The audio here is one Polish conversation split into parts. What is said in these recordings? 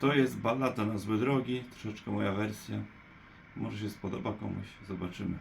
To jest ballada na złe drogi, troszeczkę moja wersja. Może się spodoba komuś, zobaczymy.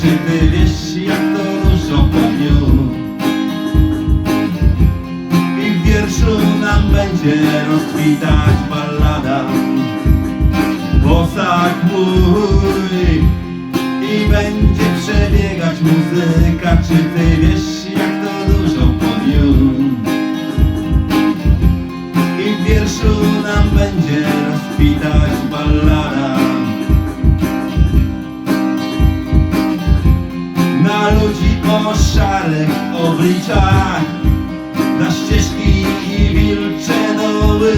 Czy ty wiesz jak to różo po dniu? I w wierszu nam będzie rozkwitać ballada. Bosak mój I będzie przebiegać muzyka. Czy ty wiesz ludzi o szarych obliczach Na ścieżki i wilcze doły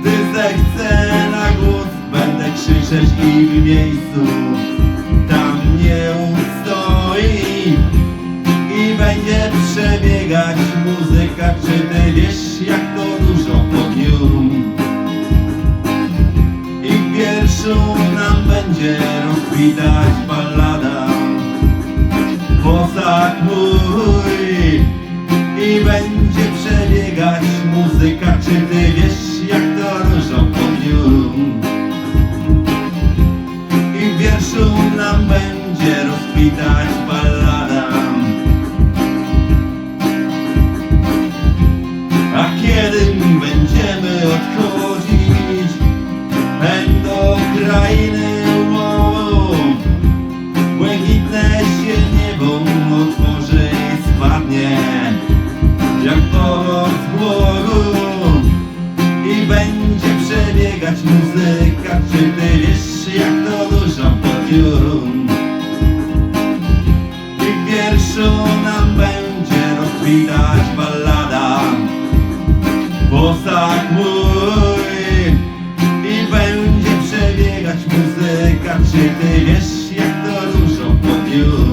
Gdy zechcę na głos Będę krzyczeć i w miejscu Tam nie ustoi. I będzie przebiegać muzyka. Czy ty wiesz jak to dużo po I w wierszu nam będzie rozkwitać ballada kiedy będziemy odchodzić. Do krainy łom. Błękitne się niebo otworzy i spadnie Jak owoc głogu. I będzie przebiegać muzyka Czy ty wiesz jak to dużo po dniu I w wierszu ty wiesz jak to dużo po dniu